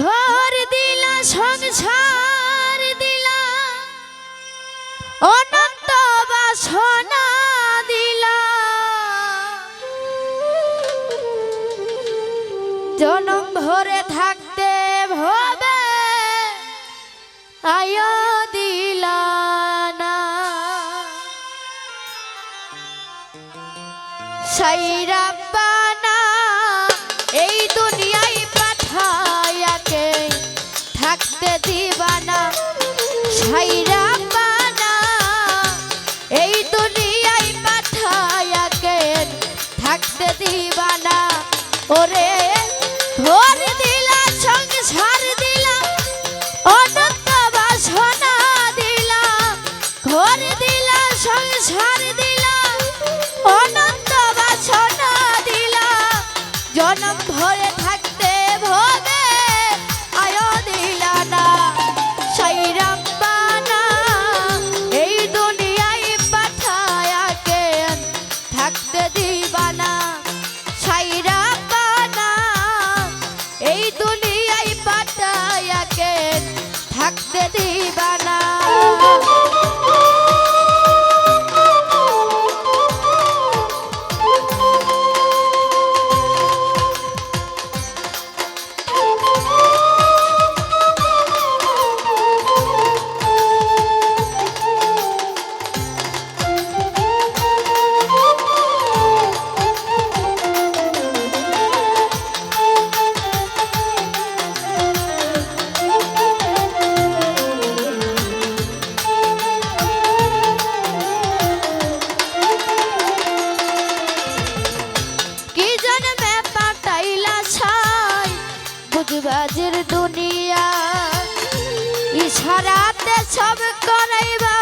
ঘর দিলা, সংসার দিলা, অনন্ত বাসনা দিলা। জনম ভরে থাকতে ভবে, আয় দিলা না। সাইরাব্বা ওরে Hak dedi. কাজের দুনিয়া ইশারাতে সব করাইবা।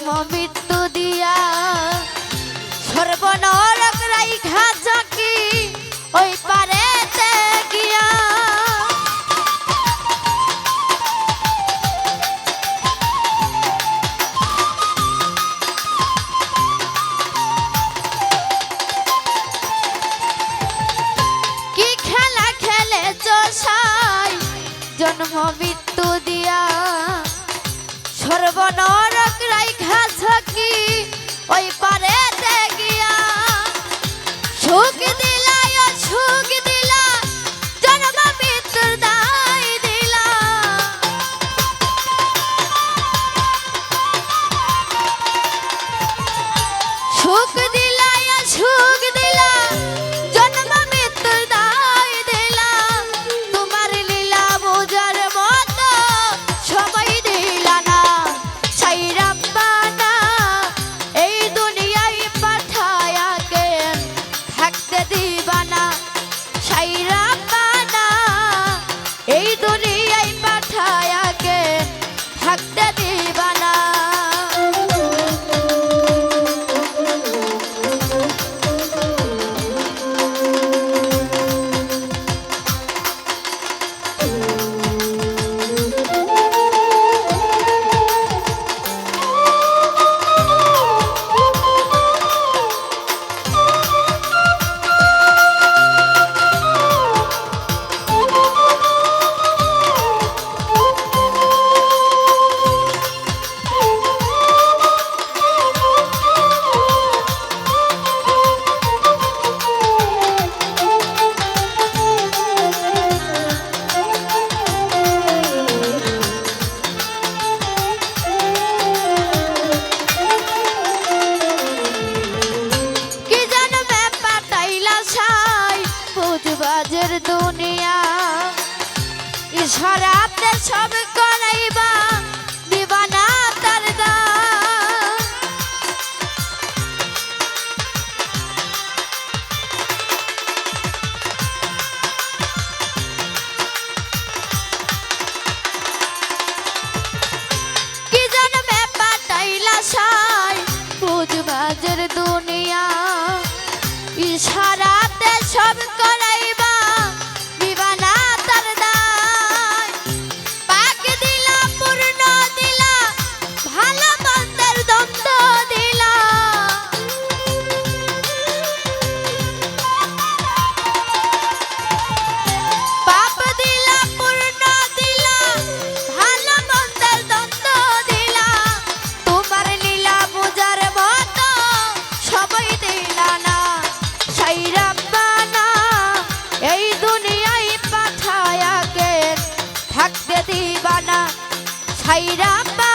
জন্ম মৃত্যু দিয়া সর্বনরক রাইখা ওই পারে কি খেলা খেলে জন্ম মৃত্যু করব নরক রাইখা কি ওই পারে গিয়া সুখ ইশারাতে সব করাইবা। Up.